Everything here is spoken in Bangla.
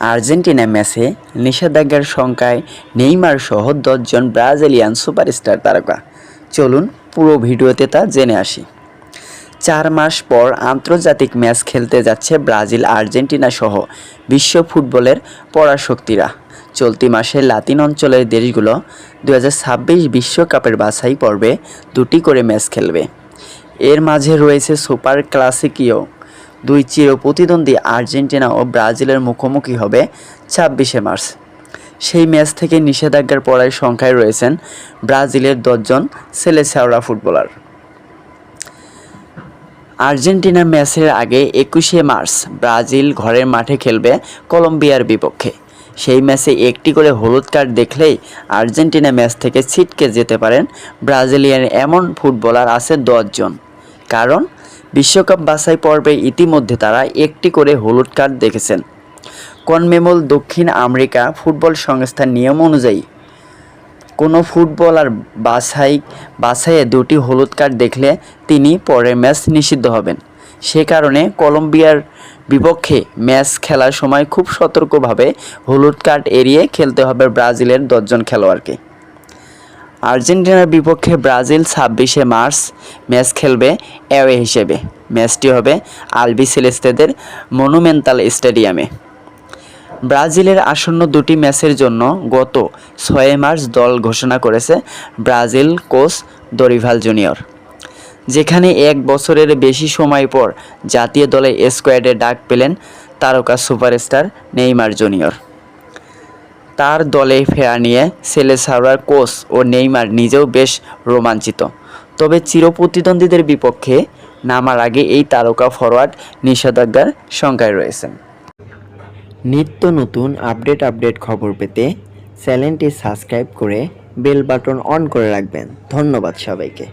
আর্জেন্টিনা ম্যাচে নিষেধাজ্ঞার সংখ্যায় নেইমার সহ দশজন ব্রাজিলিয়ান সুপারস্টার তারকা। চলুন পুরো ভিডিওতে তা জেনে আসি। চার মাস পর আন্তর্জাতিক ম্যাচ খেলতে যাচ্ছে ব্রাজিল, আর্জেন্টিনা সহ বিশ্ব ফুটবলের পরাশক্তিরা। চলতি মাসে লাতিন অঞ্চলের দেশগুলো দু বিশ্বকাপের বাছাই পর্বে দুটি করে ম্যাচ খেলবে। এর মাঝে রয়েছে সুপার ক্লাসিকীয় দুই চির প্রতিদ্বন্দ্বী আর্জেন্টিনা ও ব্রাজিলের মুখোমুখি হবে ছাব্বিশে মার্চ। সেই ম্যাচ থেকে নিষেধাজ্ঞার পড়ায় সংখ্যায় রয়েছেন ব্রাজিলের দশজন সেলেসাওরা ফুটবলার। আর্জেন্টিনার ম্যাচের আগে একুশে মার্চ ব্রাজিল ঘরের মাঠে খেলবে কলম্বিয়ার বিপক্ষে। সেই ম্যাচে একটি করে হলুদ কার্ড দেখলেই আর্জেন্টিনা ম্যাচ থেকে ছিটকে যেতে পারেন ব্রাজিলিয়ান এমন ফুটবলার আছে দশজন। কারণ বিশ্বকাপ বাছাই পর্বে ইতিমধ্যে তারা একটি করে হলুদ কার্ড দেখেছেন। কনমেমল দক্ষিণ আমেরিকা ফুটবল সংস্থার নিয়ম অনুযায়ী, কোনো ফুটবলার বাছাই, বাছাইয়ে দুটি হলুদ কার্ড দেখলে তিনি পরের ম্যাচ নিষিদ্ধ হবেন। সে কারণে কলম্বিয়ার বিপক্ষে ম্যাচ খেলার সময় খুব সতর্কভাবে হলুদ কার্ড এড়িয়ে খেলতে হবে ব্রাজিলের দশজন খেলোয়াড়কে। আর্জেন্টিনার বিপক্ষে ব্রাজিল ছাব্বিশে মার্চ ম্যাচ খেলবে অ্যাওয়ে হিসেবে। ম্যাচটি হবে আলবি সেলেস্তেদের মনুমেন্টাল স্টেডিয়ামে। ব্রাজিলের আসন্ন দুটি ম্যাচের জন্য গত ছয় মার্চ দল ঘোষণা করেছে ব্রাজিল কোচ দরিভাল জুনিয়র। যেখানে এক বছরের বেশি সময় পর জাতীয় দলে স্কোয়াডে ডাক পেলেন তারকা সুপারস্টার নেইমার জুনিয়র। তার দলে ফেরা নিয়ে সেলেসাওয়ার কোচ ও নেইমার নিজেও বেশ রোমাঞ্চিত। তবে চিরপ্রতিদ্বন্দ্বীদের বিপক্ষে নামার আগে এই তারকা ফরওয়ার্ড নিষেধাজ্ঞার সংখ্যায় রয়েছেন। নিত্য নতুন আপডেট আপডেট খবর পেতে চ্যানেলটি সাবস্ক্রাইব করে বেল বাটন অন করে রাখবেন। ধন্যবাদ সবাইকে।